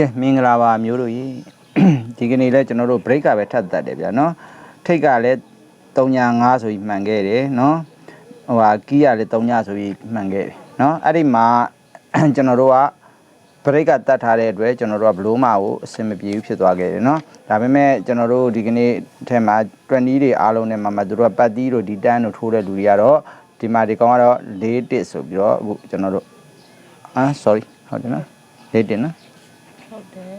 ကဲမင်္ဂလာပါမျိုးတို့ကြီးဒီကနေ့လဲကျွန်တော်တို့ break ကပဲထပ်တတ်တယ်ဗျာနော်ထိတ်ကလည်း305ဆိုပြီးမှန်ခဲ့တယ်နော်ဟိုဟာကီးကလည်း3ညဆိုပြီးမှန်ခဲ့တယ်နော်အဲ့ဒီမှာကျွန်တော်တို့က break ကတတ်ထားတဲ့အတွက်ကျွန်တော်တို့ကဘလို့မကိုအဆင်မပြေဘူးဖြစ်သွားခဲ့တယ်နော်ဒါပေမဲ့ကျွန်တော်တို့ဒီကနေ့ထဲမှာ20တွေအားလုံးနဲ့မှာမှာသူတို့ကပတ်တီးတို့ဒီတန်းတို့ထိုးတဲ့လူတွေကတော့ဒီမှာဒီကောင်ကတော့4တစ်ဆိုပြီးတော့အခုကျွန်တော်တို့အာ sorry ဟုတ်တယ်နော်4တစ်နော်ဟုတ်တယ်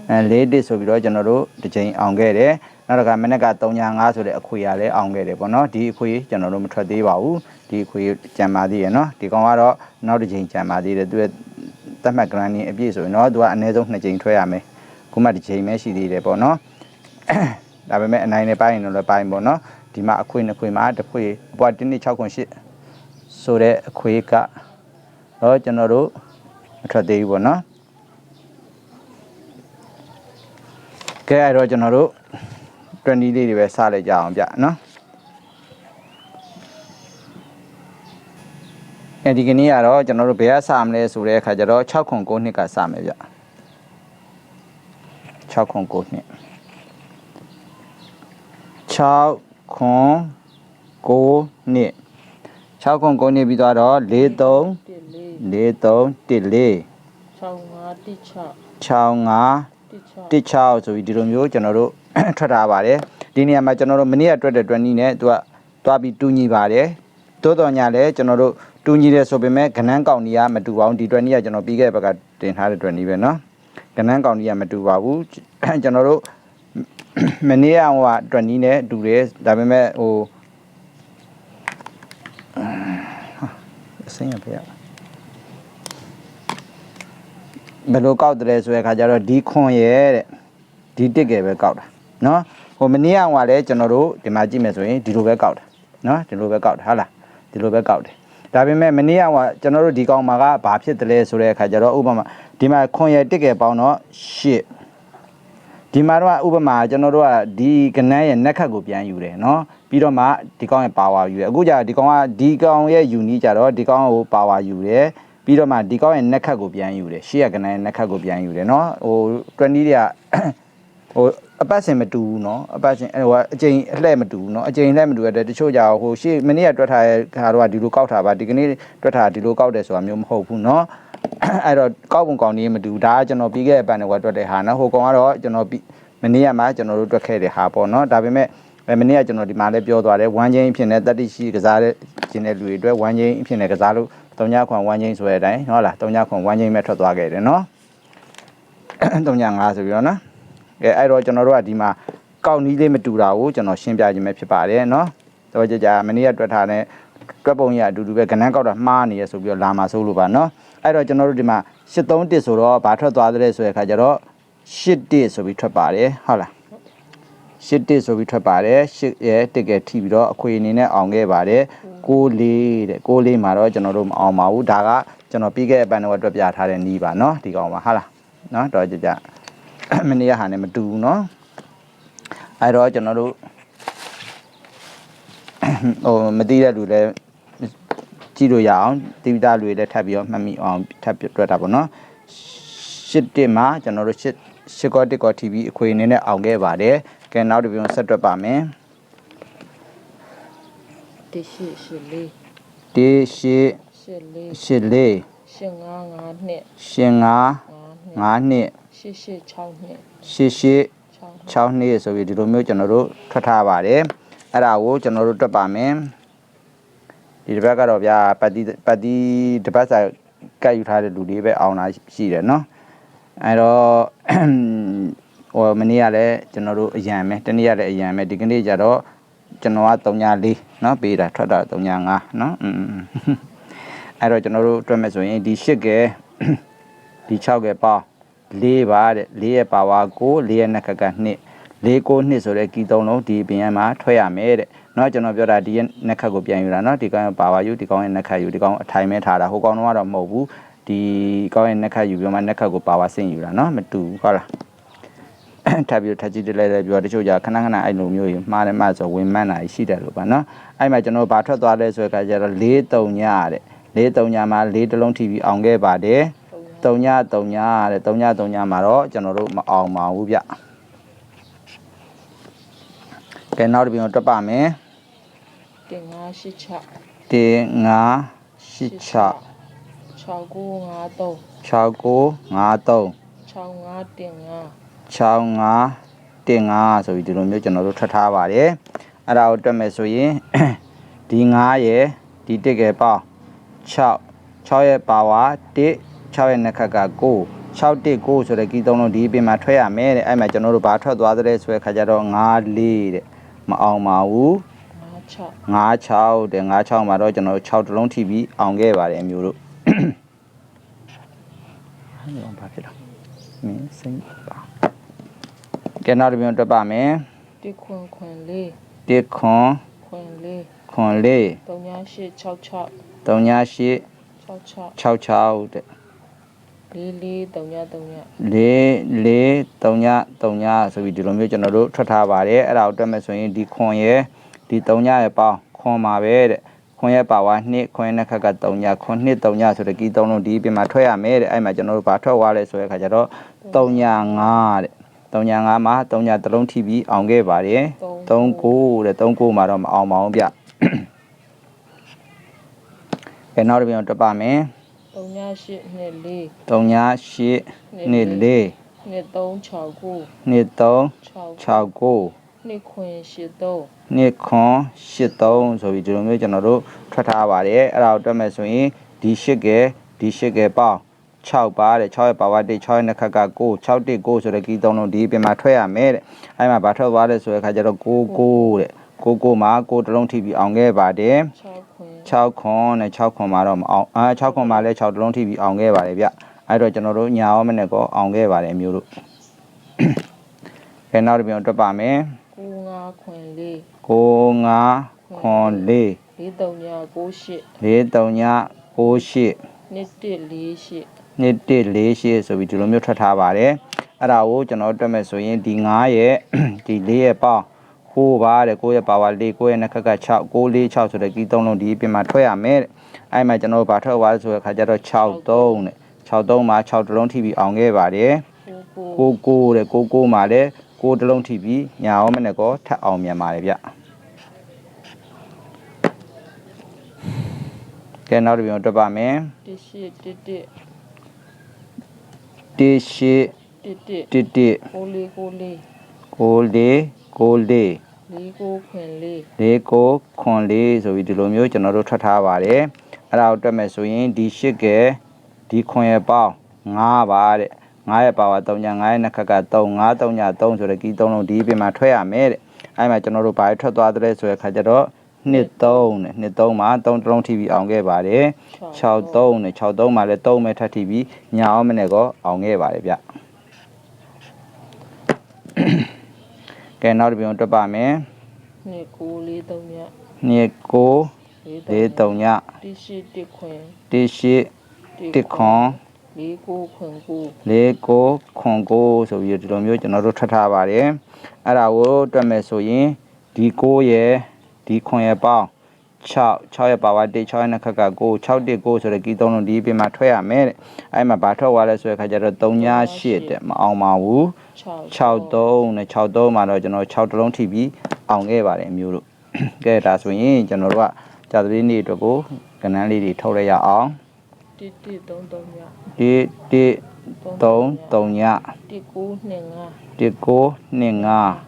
အဲ၄တစ်ဆိုပြီးတော့ကျွန်တော်တို့တစ်ချိန်အောင်ခဲ့တယ်နောက်တစ်ခါမနေ့က305ဆိုတဲ့အခွေရလည်းအောင်ခဲ့တယ်ပေါ့နော်ဒီအခွေကျွန်တော်တို့မထွက်သေးပါဘူးဒီအခွေကြံပါသေးရဲ့နော်ဒီကောင်ကတော့နောက်တစ်ချိန်ကြံပါသေးတယ်သူရဲ့သတ်မှတ် granding အပြည့်ဆိုရင်တော့သူကအနည်းဆုံး2ချိန်ထွက်ရမယ်ခုမှတစ်ချိန်ပဲရှိသေးတယ်ပေါ့နော်ဒါပေမဲ့အနိုင်နဲ့ပိုင်းရင်တော့လည်းပိုင်းပေါ့နော်ဒီမှာအခွေနှစ်ခွေမှာတစ်ခွေအပွား1 6ခွန်8ဆိုတဲ့အခွေကတော့ကျွန်တော်တို့မထွက်သေးဘူးပေါ့နော် ကဲအဲ့တော့ကျွန်တော်တို့20လေးတွေပဲစလိုက်ကြအောင်ဗျနော်အဲဒီကနေ့ကတော့ကျွန်တော်တို့ဘယ်ကစမလဲဆိုတဲ့အခါကျတော့6ခွန်9နှစ်ကစမယ်ဗျ6ခွန်9နှစ်6ခွန်9နှစ်6ခွန်9နှစ်ပြီးသွားတော့4 3 1 4 4 3 1 4 6 5 1 6 5 6 1 6 16ဆိုပြီးဒီလိုမျိုးကျွန်တော်တို့ ထွက်ထားပါတယ်ဒီနေရာမှာကျွန်တော်တို့မနေ့ကတွေ့တဲ့တွန်းနီးနဲ့သူကသွားပြီးတူညီပါတယ်တိုးတော်ညာလဲကျွန်တော်တို့တူညီတယ်ဆိုပေမဲ့ကနန်းကောင်ကြီးကမတူပါဘူးဒီတွန်းနီးကကျွန်တော်ပြီးခဲ့တဲ့ဘက်ကတင်ထားတဲ့တွန်းနီးပဲเนาะကနန်းကောင်ကြီးကမတူပါဘူး ကျွန်တော်တို့မနေ့ကဟိုကတွန်းနီးနဲ့တူတယ်ဒါပေမဲ့ဟိုအစင်းရဖေးရ ဘယ်လိုကောက်တယ်ဆိုတဲ့ခါကျတော့ဒီခွန်ရဲ့တဲ့ဒီတစ်ကယ်ပဲကောက်တာနော်ဟိုမနေ့ကဟိုလည်းကျွန်တော်တို့ဒီမှာကြည့်မယ်ဆိုရင်ဒီလိုပဲကောက်တာနော်ဒီလိုပဲကောက်တာဟုတ်လားဒီလိုပဲကောက်တယ်ဒါပေမဲ့မနေ့ကဟိုကျွန်တော်တို့ဒီကောင်မှာကဘာဖြစ်တယ်လဲဆိုတဲ့အခါကျတော့ဥပမာဒီမှာခွန်ရဲ့တစ်ကယ်ပေါင်းတော့ရှစ်ဒီမှာတော့ဥပမာကျွန်တော်တို့ကဒီကနန်းရဲ့နက်ခတ်ကိုပြန်ယူတယ်နော်ပြီးတော့မှဒီကောင်ရဲ့ပါဝါယူတယ်အခုကြာဒီကောင်ကဒီကောင်ရဲ့ယူနီးကြတော့ဒီကောင်ကိုပါဝါယူတယ် ပြီးတော့မှဒီကောင်းရဲ့နက်ခတ်ကိုပြန်ယူတယ်ရှေ့ကကနန်းရဲ့နက်ခတ်ကိုပြန်ယူတယ်เนาะဟို20တွေကဟိုအပတ်စင်မတူဘူးเนาะအပတ်စင်ဟိုအချိန်အလှည့်မတူဘူးเนาะအချိန်လှည့်မတူတဲ့တချို့ကြဟိုရှေ့မနေ့ကတွက်ထားတဲ့ခါတော့ဒီလိုကောက်ထားပါဒီကနေ့တွက်ထားဒီလိုကောက်တယ်ဆိုတာမျိုးမဟုတ်ဘူးเนาะအဲ့တော့ကောက်ပုံကောင်းနေမတူဒါကကျွန်တော်ပြီးခဲ့တဲ့ပန်တွေကတွက်တဲ့ဟာเนาะဟိုကောင်ကတော့ကျွန်တော်မနေ့ကမှကျွန်တော်တို့တွက်ခဲ့တဲ့ဟာပေါ့เนาะဒါပေမဲ့အဲမနေ့ကကျွန်တော်ဒီမှာလည်းပြောသွားတယ်ဝမ်းချင်းဖြစ်နေတတိရှိကစားတဲ့ခြင်းတဲ့လူတွေအတွက်ဝမ်းချင်းဖြစ်နေကစားလို့ တုံညခွန်ဝမ်းချင်းဆိုတဲ့အတိုင်းဟုတ်လားတုံညခွန်ဝမ်းချင်းပဲထွက်သွားခဲ့တယ်နော်တုံည5ဆိုပြီးတော့နော်အဲအဲ့တော့ကျွန်တော်တို့ကဒီမှာကောက်နီးလေးမတူတာကိုကျွန်တော်ရှင်းပြခြင်းပဲဖြစ်ပါတယ်နော်တော့ကြကြမနေ့ကတွက်ထားတဲ့တွက်ပုံရအတူတူပဲကနန်းကောက်တာမှားနေရဆိုပြီးတော့လာမှာစိုးလို့ပါနော်အဲ့တော့ကျွန်တော်တို့ဒီမှာ83ဆိုတော့ဘာထွက်သွားတဲ့ဆိုတဲ့အခါကျတော့81ဆိုပြီးထွက်ပါတယ်ဟုတ်လား ရှစ်တစ်ဆိုပြီးထွက်ပါတယ်ရှစ်ရဲ့တစ်ကယ်ထိပြီးတော့အခွေအနေနဲ့အောင်ခဲ့ပါတယ်ကိုလေးတဲ့ကိုလေးမှာတော့ကျွန်တော်တို့မအောင်ပါဘူးဒါကကျွန်တော်ပြီးခဲ့တဲ့ပန်တော့အတွက်ပြထားတဲ့နီးပါနော်ဒီကောင်ပါဟာလားနော်တော့ကြကြမနေ့ကဟာနဲ့မတူဘူးနော်အဲ့တော့ကျွန်တော်တို့ဟိုမသိတဲ့လူလည်းကြည့်လို့ရအောင်တိပိတာလူတွေလည်းထပ်ပြီးတော့မှတ်မိအောင်ထပ်တွေ့တာပေါ့နော်ရှစ်တစ်မှာကျွန်တော်တို့ရှစ်ရှစ်ကောတစ်ကော TV အခွေအနေနဲ့အောင်ခဲ့ပါတယ် ကဲနောက်တစ်ပြုံဆက်တွက်ပါမယ် 1 8 8 တေရှစ် 4 4 ရှစ်လေး 8 5 5နှစ် ရှင်ငါ 5နှစ် 9နှစ် 8 8 6နှစ် ရှစ်ရှစ် 6 6နှစ်ဆိုပြီးဒီလိုမျိုးကျွန်တော်တို့ထွက်ထားပါတယ်အဲ့ဒါကိုကျွန်တော်တို့တွက်ပါမယ်ဒီတစ်ဘက်ကတော့ဗျာပတ်တီပတ်တီတစ်ပတ်စာကတ်ယူထားတဲ့လူတွေပဲအောင်တာရှိတယ်เนาะအဲ့တော့ ဟိုမနေ့ကလည်းကျွန်တော်တို့အရန်ပဲတနေ့ကလည်းအရန်ပဲဒီကနေ့ကျတော့ကျွန်တော်က304เนาะပေးတာထွက်တာ305เนาะอืมအဲ့တော့ကျွန်တော်တို့တွက်မယ်ဆိုရင်ဒီ8ကဲ ဒီ6ကဲပေါ4ပါတဲ့4ရဲ့ပါဝါကို4ရဲ့နှက်ကက2 4ကို2ဆိုတဲ့ကီ3လုံးဒီပြင်ရမှာထွက်ရမယ်တဲ့เนาะကျွန်တော်ပြောတာဒီရဲ့နှက်ခတ်ကိုပြန်ယူတာเนาะဒီကောင်ရဲ့ပါဝါယူဒီကောင်ရဲ့နှက်ခတ်ယူဒီကောင်အထိုင်မဲထားတာဟိုကောင်တော့ကတော့မဟုတ်ဘူးဒီကောင်ရဲ့နှက်ခတ်ယူပြီးမှနှက်ခတ်ကိုပါဝါဆင့်ယူတာเนาะမတူဘူးဟုတ်လား ထပ်ပြီးထပ်ကြည့်တလဲလဲပြောတချို့ကြခဏခဏအဲ့လိုမျိုးကြီးမှားတယ်မှဆိုဝင်မှန်းတာရှိတယ်လို့ပါနော်အဲ့မှာကျွန်တော်ဘာထွက်သွားလဲဆိုတဲ့အခါကျတော့၄၃ညတဲ့၄၃ညမှာ၄တလုံးထိပြီးအောင်ခဲ့ပါတယ်၃ည၃ညတဲ့၃ည၃ညမှာတော့ကျွန်တော်တို့မအောင်ပါဘူးဗျကဲနောက်တစ်ပြင်တော့တွက်ပါမယ်တင်9 8 6တင်9 8 6 6953 6953 6515 ငါ65တင်5ဆိုပြီးဒီလိုမျိုးကျွန်တော်တို့ထွက်ထားပါတယ်အဲ့ဒါကိုတွက်မယ်ဆိုရင်ဒီ9ရယ်ဒီ1ကယ်ပေါင်း6 6ရဲ့ပါဝါ1 6ရဲ့နှစ်ခက်က9 6 1 9ဆိုတဲ့ကီးသုံးလုံးဒီအပြင်မှာထွက်ရမယ်တဲ့အဲ့မှာကျွန်တော်တို့ဘာထွက်သွားတဲ့ဆိုတဲ့ခါကျတော့9 4တဲ့မအောင်ပါဘူး5 6 9 6တဲ့9 6မှာတော့ကျွန်တော်တို့6တလုံးထိပြီးအောင်ခဲ့ပါတယ်အမျိုးတို့ဟဲ့ဘာဖြစ်တော့မင်းစိတ်ပါ ကဲနောက်တစ်ပြန်တွက်ပါမယ်တစ်ခွန်ခွန်လေးတစ်ခွန်ခွန်လေးခွန်လေး3ည8 6 6 3ည8 6 6 6 6တဲ့လေးလေး3ည3ညလေးလေး3ည3ညဆိုပြီးဒီလိုမျိုးကျွန်တော်တို့ထွက်ထားပါတယ်အဲ့ဒါကိုတွက်မယ်ဆိုရင်ဒီခွန်ရဲ့ဒီ3ညရဲ့ပေါင်းခွန်ပါပဲတဲ့ခွန်ရဲ့ပါဝါ2ခွန်ရဲ့နှစ်ခက်က3ညခွန်2 3ညဆိုတဲ့ကီး3လုံးဒီအပြင်မှာထွက်ရမယ်တဲ့အဲ့မှာကျွန်တော်တို့ဘာထွက်သွားလဲဆိုတဲ့ခါကျတော့3ည5တဲ့ 3ည5မှာ3ညတစ်လုံးထိပြီးအောင်ခဲ့ပါတယ်3 9တဲ့3 9မှာတော့မအောင်ပါဘူးဗျအဲနောက်တစ်ပြန်တွက်ပါမယ်3ည8နှစ်လေး3ည8နှစ်4နှစ်3 6ကိုနှစ်3 6 6 9နှစ်ခွင်8 3နှစ်ခွန်83ဆိုပြီးဒီလိုမျိုးကျွန်တော်တို့ထွက်ထားပါတယ်အဲ့ဒါကိုတွက်မယ်ဆိုရင်ဒီ8ကဲဒီ8ကဲပေါင်း 6ပါတဲ့6ရဲ့ပါဝါ1 6ရဲ့နှစ်ခက်က9 6 1 9ဆိုတဲ့ကီးသုံးလုံးဒီအပြင်မှာထွက်ရမယ်တဲ့အဲ့မှာဘာထွက်သွားလဲဆိုတဲ့ခါကျတော့9 9တဲ့9 9မှာ9တစ်လုံးထိပြီးအောင်ခဲ့ပါတယ်6ခွင်6ခွန်နဲ့6ခွန်မှာတော့မအောင်အာ6ခွန်မှာလည်း6တစ်လုံးထိပြီးအောင်ခဲ့ပါတယ်ဗျအဲ့တော့ကျွန်တော်တို့ညာရောမနဲ့ကောအောင်ခဲ့ပါတယ်အမျိုးတို့အဲနောက်တစ်ပြန်တွက်ပါမယ်9 5ခွင်လေး9 5ခွန်4လေး3ည9 8 4 3ည98နှစ်1 4 8 နှစ်1 4 8ဆိုပြီးဒီလိုမျိုးထွက်ထားပါတယ်အဲ့ဒါကိုကျွန်တော်တွက်မယ်ဆိုရင်ဒီ9ရဲ့ဒီ4ရဲ့ပေါင်း9ပါတဲ့9ရဲ့ပါဝါ4 9ရဲ့နှစ်ခက်က6 9 4 6ဆိုတဲ့ကီးသုံးလုံးဒီအပြင်မှာထွက်ရမယ်တဲ့အဲ့မှာကျွန်တော်ဗာထွက်သွားဆိုတဲ့ခါကျတော့6 3တဲ့6 3မှာ6တလုံးထိပြီးအောင်ခဲ့ပါတယ်9ကိုကိုတဲ့ကိုကိုမှာလည်းကိုတစ်လုံးထိပြီးညာရောမနဲ့ကောထပ်အောင်မြန်ပါတယ်ဗျကဲနောက်တစ်ပြန်တွက်ပါမယ်1 8 1 1 1ရှိ1 1 1 1ကိုလေးကိုလေးကိုလေးကိုလေးလေးကိုခွင်လေးလေးကိုခွန်လေးဆိုပြီးဒီလိုမျိုးကျွန်တော်တို့ထွက်ထားပါတယ်အဲ့ဒါကိုတွက်မယ်ဆိုရင်ဒီရှစ်ကဲဒီခွန်ရဲ့ပေါင်း9ပါတဲ့9ရဲ့ပါဝါ3ည9ရဲ့နှစ်ခက်က3 5 3ည3ဆိုတဲ့ကီး3လုံးဒီအပြင်မှာထွက်ရမယ်တဲ့အဲ့မှာကျွန်တော်တို့ဘာထွက်သွားတဲ့ဆိုတဲ့ခါကျတော့ နှစ်3နဲ့နှစ်3မှာ3တလုံးထိပြီးအောင်ခဲ့ပါတယ်6 3နဲ့6 3မှာလည်း3ပဲထပ်ထိပြီးညာအောင်မနဲ့ကောအောင်ခဲ့ပါတယ်ဗျကဲနောက်တစ်ပြန်တွက်ပါမယ်နှစ်ကိုလေး3ညနှစ်ကိုလေးလေး3ည1 8 1ခွင်တစ်ရှိတစ်ခွန်လေးကိုခွင်ကိုလေးကိုခွန်ကိုဆိုပြီးဒီလိုမျိုးကျွန်တော်တို့ထွက်ထားပါတယ်အဲ့ဒါကိုတွက်မယ်ဆိုရင်ဒီ6ရဲ့ ဒီခွန်ရဲ့ပေါင်း6 6ရဲ့ပါဝါ1 6ရဲ့နှစ်ခက်က9 6 1 9ဆိုတဲ့ကီးသုံးလုံးဒီပြင်မှာထွက်ရမယ်တဲ့အဲ့မှာဘာထွက်သွားလဲဆိုတဲ့ခါကျတော့3ည8တဲ့မအောင်ပါဘူး6 6 3နဲ့6 3မှာတော့ကျွန်တော်6တလုံးထိပြီးအောင်ခဲ့ပါတယ်အမျိုးတို့ကဲဒါဆိုရင်ကျွန်တော်တို့ကကြာသပတေးနေ့အတွက်ကိုကဏ္ဍလေးတွေထုတ်လိုက်ရအောင်1 1 3 3ည1 1 3 3ည1 9 2 5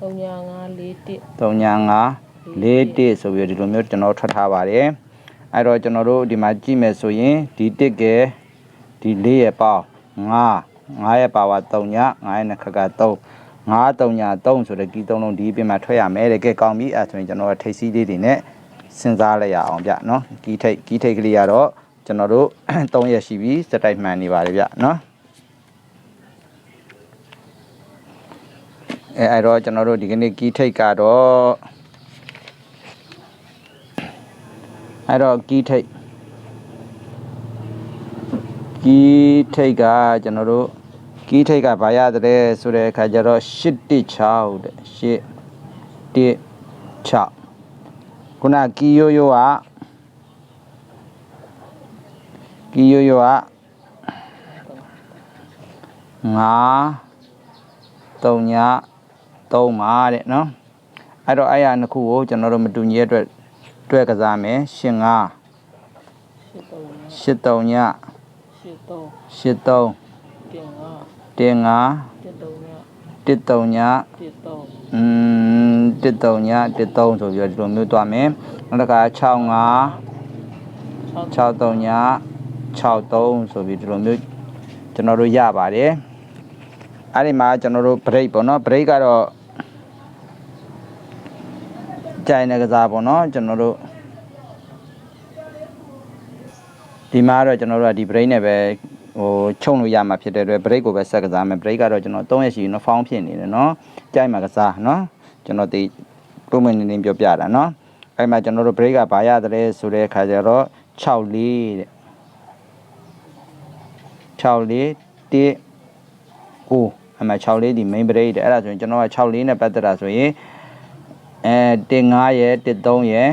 19 25 3ည5 4 1 3ည5 4တစ်ဆိုပြီးတော့ဒီလိုမျိုးကျွန်တော်ထွက်ထားပါတယ်အဲ့တော့ကျွန်တော်တို့ဒီမှာကြည့်မယ်ဆိုရင်ဒီတစ်ကဲဒီ4ရဲ့ပေါင်း5 5ရဲ့ပါဝါ3ည5ရဲ့နှစ်ခက်က3 5 3ည3ဆိုတဲ့ကီး3လုံးဒီအပြင်မှာထွက်ရမယ်တဲ့ကဲကောင်းပြီအဲ့ဆိုရင်ကျွန်တော်တို့ထိတ်စီးလေးတွေနဲ့စဉ်းစားလိုက်ရအောင်ဗျနော်ကီးထိတ်ကီးထိတ်ကလေးကတော့ကျွန်တော်တို့3ရက်ရှိပြီစက်တိုက်မှန်နေပါတယ်ဗျနော်အဲအဲ့တော့ကျွန်တော်တို့ဒီကနေ့ကီးထိတ်ကတော့ အဲ့တော့ကီးထိတ်ကီးထိတ်ကကျွန်တော်တို့ကီးထိတ်ကဘာရတဲ့ဆိုတဲ့အခါကျတော့816တဲ့816ခုနကီယိုယိုကကီယိုယိုက3ည3ပါတဲ့နော်အဲ့တော့အဲ့ရနှစ်ခုကိုကျွန်တော်တို့မတူညီတဲ့အတွက် တွဲကစားမယ်ရှင်5ရှစ်တုံးည83ညရှစ်တုံး83တင်ငါတင်5တစ်တုံးည13ညတစ်တုံးอืม13ည13ဆိုပြီးတော့ဒီလိုမျိုးသွားမယ်နောက်တစ်ခါ65 63ည63ဆိုပြီးဒီလိုမျိုးကျွန်တော်တို့ရပါတယ်အဲ့ဒီမှာကျွန်တော်တို့ break ပေါ့နော် break ကတော့ ကြိုင်တဲ့ကစားပေါ့နော်ကျွန်တော်တို့ဒီမှာတော့ကျွန်တော်တို့ကဒီ break နဲ့ပဲဟိုခြုံလို့ရမှာဖြစ်တဲ့အတွက် break ကိုပဲဆက်ကစားမယ် break ကတော့ကျွန်တော်3ရက်ရှိနော် found ဖြစ်နေတယ်နော်ကြိုင်မှာကစားနော်ကျွန်တော်ဒီပုံမှန်နေနေပြောပြတာနော်အဲ့မှာကျွန်တော်တို့ break ကဘာရတဲ့ဆိုတဲ့အခါကျတော့6လေးတဲ့6လေး1ကိုအမှ6လေးဒီ main break တဲ့အဲ့ဒါဆိုရင်ကျွန်တော်က6လေးနဲ့ပတ်သက်တာဆိုရင် အဲ15ရယ်13ရယ်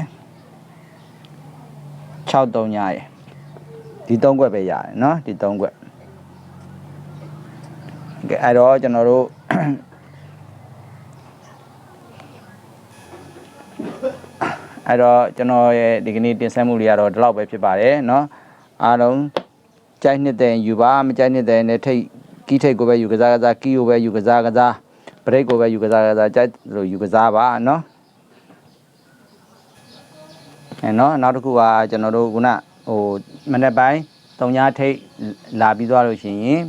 63ညရယ်ဒီ3ခွက်ပဲရတယ်เนาะဒီ3ခွက်ကဲအဲ့တော့ကျွန်တော်တို့ အဲ့တော့ကျွန်တော်ရဲ့ဒီကနေ့တင်ဆက်မှုလေးကတော့ဒီလောက်ပဲဖြစ်ပါတယ်เนาะအားလုံးကြိုက်နှစ်တဲ့ယူပါမကြိုက်နှစ်တဲ့နဲ့ထိတ်ကီးထိတ်ကိုပဲယူကစားကစားကီးကိုပဲယူကစားကစားဘရိတ်ကိုပဲယူကစားကစားကြိုက်လို့ယူကစားပါเนาะ အဲเนาะနောက်တစ်ခုကကျွန်တော်တို့ခုနဟိုမနေ့ပိုင်းတုံညာထိတ်လာပြီးသွားလို့ရှိရင်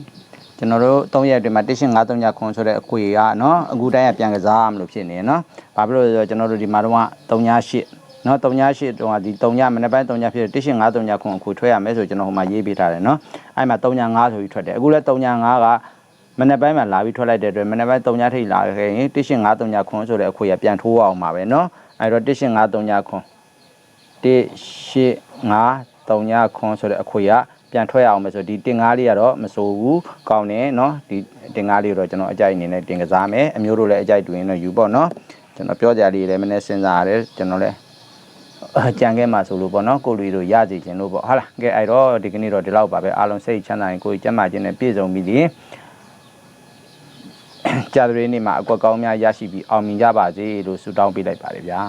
ကျွန်တော်တို့3ရက်အတွင်းမှာ18539ခွန်ဆိုတဲ့အခွေကเนาะအခုတိုင်းကပြန်ကစားမလို့ဖြစ်နေเนาะဘာဖြစ်လို့လဲဆိုတော့ကျွန်တော်တို့ဒီမှာတော့38နော်38တုန်းကဒီ3ညမနေ့ပိုင်း3ညဖြစ်တဲ့185 3ညခွန်အခုထွက်ရမယ်ဆိုကျွန်တော်ဟိုမှာရေးပေးထားတယ်နော်အဲ့မှာ3ည5ဆိုပြီးထွက်တယ်အခုလည်း3ည5ကမနေ့ပိုင်းမှာလာပြီးထွက်လိုက်တဲ့အတွက်မနေ့ပိုင်း3ညထိလာခဲ့ရင်185 3ညခွန်ဆိုတဲ့အခွေကပြန်ထိုးအောင်ပါပဲနော်အဲ့တော့185 3ညခွ န်185 3ညခွန်ဆိုတဲ့အခွေကပြန်ထွက်ရအောင်မယ်ဆိုဒီတင်ကားလေးကတော့မစိုးဘူးကောင်းတယ်နော်ဒီတင်ကားလေးတော့ကျွန်တော်အကြိုက်အနေနဲ့တင်ကစားမယ်အမျိုးတို့လည်းအကြိုက်တူရင်တော့ယူပေါ့နော်ကျွန်တော်ပြောကြရလေးလည်းမနေ့စဉ်းစားရတယ်ကျွန်တော်လည်းအကြံခဲ့မှာဆိုလို့ပေါ့နော်ကိုလူတို့ရစီခြင်းလို့ပေါ့ဟုတ်လားကဲအဲ့တော့ဒီကနေ့တော့ဒီလောက်ပါပဲအားလုံးစိတ်ချမ်းသာရင်ကိုယ်ကျမ်းမာခြင်းနဲ့ပြည့်စုံပြီလေကြာသပတေးနေ့မှာအကွက်ကောင်းများရရှိပြီးအောင်မြင်ကြပါစေလို့ဆုတောင်းပေးလိုက်ပါတယ်ဗျာ